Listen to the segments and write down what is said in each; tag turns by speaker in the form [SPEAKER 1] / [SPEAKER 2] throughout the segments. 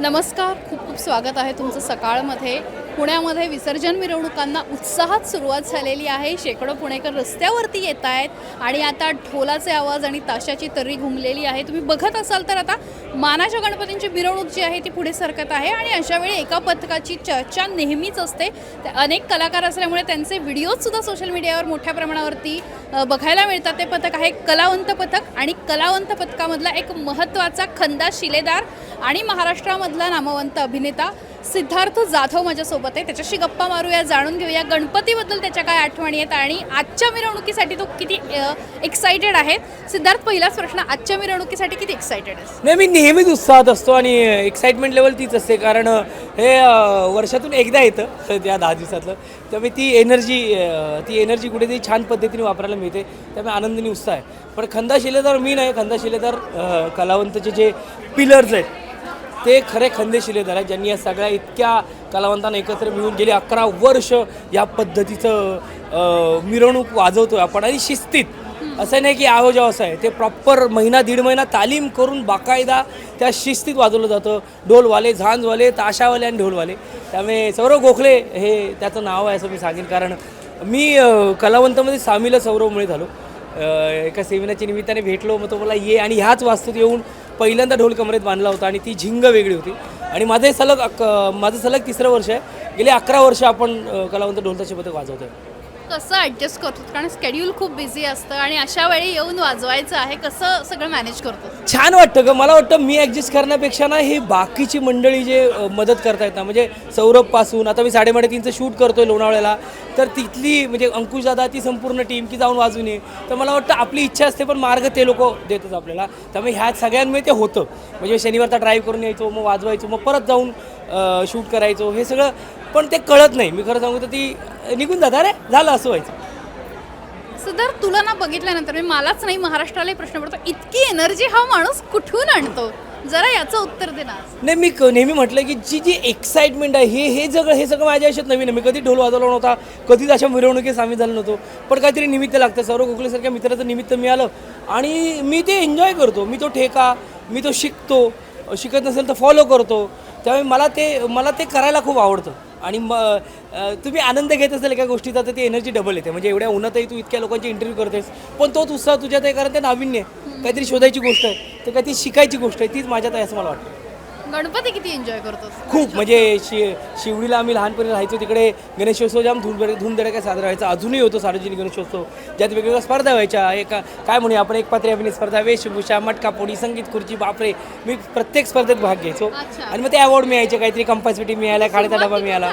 [SPEAKER 1] नमस्कार खूप खूप स्वागत आहे तुमचं सकाळमध्ये. पुण्यामध्ये विसर्जन मिरवणुकांना उत्साहात सुरुवात झालेली आहे. शेकडो पुणेकर रस्त्यावरती येत आहेत आणि आता ढोलाचे आवाज आणि ताशाची तर्री घुमलेली आहे. तुम्ही बघत असाल तर आता मानाच्या गणपतींची मिरवणूक जी आहे ती पुढे सरकत आहे आणि अशावेळी एका पथकाची चर्चा नेहमीच असते. अनेक कलाकार असल्यामुळे त्यांचे व्हिडिओजसुद्धा सोशल मीडियावर मोठ्या प्रमाणावरती बघायला मिळतात. ते पथक आहे कलावंत पथक आणि कलावंत पथकामधला एक महत्त्वाचा खंदा शिलेदार आणि महाराष्ट्रामधला नामवंत अभिनेता. सिद्धार्थ जाधव माझ्यासोबत आहे. त्याच्याशी गप्पा मारूया जाणून घेऊया. गणपतीबद्दल त्याच्या काय आठवणी आहेत आणि आजच्या मिरवणुकीसाठी तो किती एक्सायटेड आहे. सिद्धार्थ पहिलाच प्रश्न आजच्या मिरवणुकीसाठी किती एक्सायटेड आहे
[SPEAKER 2] नाही मी नेहमीच उत्साहात असतो आणि एक्साइटमेंट लेवल तीच असते. कारण हे वर्षातून एकदा येतं त्या दहा दिवसातलं. त्यामुळे ती एनर्जी ती एनर्जी कुठेतरी छान पद्धतीने वापरायला मिळते. त्यामुळे आनंदाने उत्साह आहे. पण खंदा शिलेदार मी नाही. खंदा शिलेदार कलावंतचे जे पिलर्स आहेत ते खरे खंदे शिलेदार आहेत ज्यांनी या सगळ्या इतक्या कलावंतांना एकत्र मिळून गेली अकरा वर्ष या पद्धतीचं मिरवणूक वाजवतो आपण आणि शिस्तीत. असं नाही की आहो जाव असं आहे ते प्रॉपर महिना दीड महिना तालीम करून बाकायदा त्या शिस्तीत वाजवलं जातं. ढोलवाले झांजवाले ताशावाले आणि ढोलवाले. त्यामुळे सौरव गोखले हे त्याचं नाव आहे असं मी सांगेन कारण मी कलावंतामध्ये सामील सौरवमुळे झालो. एका सेमिनारच्या निमित्ताने भेटलो मग तो मला ये आणि ह्याच वास्तूत येऊन पहिल्यांदा ढोल कमरेत बांधला होता आणि ती झिंग वेगळी होती. आणि माझं सलग अक माझं सलग तिसरं वर्ष आहे. गेले अकरा वर्ष आपण कलावंत ढोलताचे पथक वाजवतो आहे
[SPEAKER 1] कसं ॲडजस्ट करतो? कारण स्केड्यूल खूप बिझी असतं आणि अशा वेळी येऊन वाजवायचं आहे कसं सगळं मॅनेज करतो?
[SPEAKER 2] छान वाटतं का मला वाटतं मी ॲडजस्ट करण्यापेक्षा ना हे बाकीची मंडळी जे अ, मदत करतायत ना म्हणजे सौरभपासून आता मी साडेमाडेतीनचं शूट करतोय लोणावळ्याला तर तिथली म्हणजे अंकुश दादा ती संपूर्ण टीम की जाऊन वाजून ये. तर मला वाटतं आपली इच्छा असते पण मार्ग ते लोक देतात आपल्याला. त्यामुळे ह्या सगळ्यांमुळे ते होतं. म्हणजे शनिवारचा ड्राईव्ह करून यायचो मग वाजवायचो मग परत जाऊन शूट करायचो. हे सगळं पण ते कळत नाही. मी खरं सांगू तर ती निघून जाता. रे झालं असं व्हायचं.
[SPEAKER 1] सिद्धार्थ तुला ना बघितल्यानंतर मी मलाच नाही महाराष्ट्रालाही प्रश्न पडतो. इतकी एनर्जी हा माणूस कुठून आणतो? जरा याचं उत्तर दे ना.
[SPEAKER 2] नाही मी क- नेहमी म्हटलं की जी जी एक्साइटमेंट आहे हे हे सगळं हे सगळं माझ्या आयुष्यात नवीन आहे. मी कधी ढोल वाजवला नव्हता कधीच अशा मिरवणुकीत सामील झालो नव्हतो. पण काहीतरी निमित्त लागतं. सर्व गोखलेसारख्या मित्राचं निमित्त मिळालं. आणि मी ते एन्जॉय करतो. मी तो ठेका मी तो शिकतो. शिकत नसेल तर फॉलो करतो. त्यामुळे मला ते मला ते करायला खूप आवडतं. आणि मग तुम्ही आनंद घेत असेल एका गोष्टीचा तर ती एनर्जी डबल येते. म्हणजे एवढ्या उन्हातही तू इतक्या लोकांची इंटरव्ह्यू करतेस. पण तोच उत्साह तुझ्यात आहे कारण ते नाविन्य आहे. काहीतरी शोधायची गोष्ट आहे. तर काहीतरी शिकायची गोष्ट आहे तीच माझ्यात आहे असं मला वाटतं.
[SPEAKER 1] गणपती किती एन्जॉय करतोस
[SPEAKER 2] खूप म्हणजे शि शिवडीला आम्ही लहानपणी राहायचो तिकडे गणेशोत्सव जाम धूम धूमधडका साजरा व्हायचा. अजूनही होतो सार्वजनिक गणेशोत्सव. ज्यात वेगवेगळ्या स्पर्धा व्हायच्या. एक काय म्हणूया आपण एक पात्री अभिनय स्पर्धा वेशभूषा मटका पोडी संगीत खुर्ची बापरे. मी प्रत्येक स्पर्धेत भाग घ्यायचो. आणि मग ते अवॉर्ड मिळायचे काहीतरी कंपल्सिटी मिळाला खाण्याचा डबा मिळाला?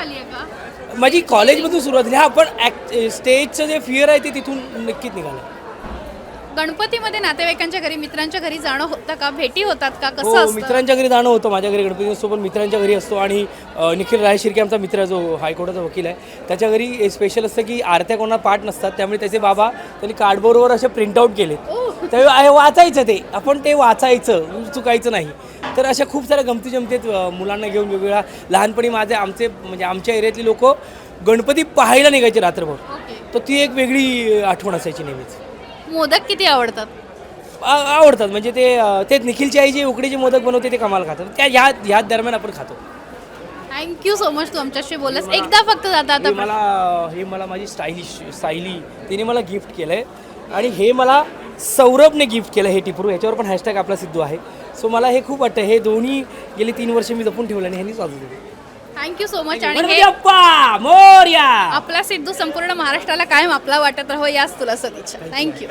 [SPEAKER 2] माझी कॉलेजमधून सुरुवात झाली. हा पण ॲक्ट स्टेजचं जे फिअर आहे ते तिथून नक्कीच निघालं.
[SPEAKER 1] गणपतीमध्ये नातेवाईकांच्या घरी मित्रांच्या घरी जाणं होतं का? भेटी होतात का? कसं
[SPEAKER 2] हो
[SPEAKER 1] असतं?
[SPEAKER 2] मित्रांच्या घरी जाणं होतं माझ्या घरी गणपती असतो पण मित्रांच्या घरी असतो आणि अ, निखिल राय शिर्के आमचा मित्र जो हायकोर्टाचा वकील आहे. त्याच्या घरी स्पेशल असतं की आरत्या कोणाला पाठ नसतात त्यामुळे त्याचे बाबा त्यांनी कार्डबोर्डवर असे प्रिंटआउट केले. त्यावेळी आहे वाचायचं ते. आपण ते वाचायचं चुकायचं नाही. तर अशा खूप साऱ्या गमती जमती आहेत, अ, मुलांना घेऊन वेगवेगळ्या. लहानपणी माझे आमचे म्हणजे आमच्या एरियातली लोक गणपती पाहायला निघायचे रात्रभर.
[SPEAKER 1] ओके.
[SPEAKER 2] तर ती एक वेगळी आठवण असायची नेहमीच.
[SPEAKER 1] मोदक किती आवडतात?
[SPEAKER 2] आ- आवडतात. म्हणजे ते अ, ते निखिलची आई जे उकडीचे मोदक बनवते ते कमाल खातात. त्या ह्या ह्या दरम्यान आपण खातो.
[SPEAKER 1] थँक्यू सो मच तू आमच्याशी बोललास एकदा फक्त जाता
[SPEAKER 2] हे
[SPEAKER 1] आता
[SPEAKER 2] मला हे मला माझी स्टायलिश सायली तिने मला गिफ्ट केलं आहे आणि हे मला सौरभने गिफ्ट केलं हे टिपरू. याच्यावर पण हॅशटॅग आपला सिद्धू आहे. सो मला हे खूप वाटतं. हे दोन्ही गेली तीन वर्ष मी जपून ठेवलं आणि ह्यांनीच वाजवलं.
[SPEAKER 1] थँक्यू सो मच आणि हे
[SPEAKER 2] बाप्पा मोरया.
[SPEAKER 1] आपला सिद्धू संपूर्ण महाराष्ट्राला कायम आपला वाटत राहो याच तुला सदिच्छा. थँक्यू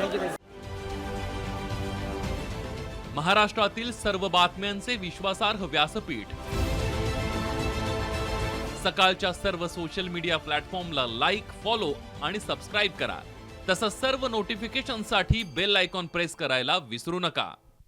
[SPEAKER 3] महाराष्ट्रातील सर्व बातम्यांचे विश्वासार्ह व्यासपीठ. सकाळच्या सर्व सोशल मीडिया प्लॅटफॉर्मला लाईक फॉलो आणि सबस्क्राईब करा. तसंच सर्व नोटिफिकेशनसाठी बेल आयकॉन प्रेस करायला विसरू नका.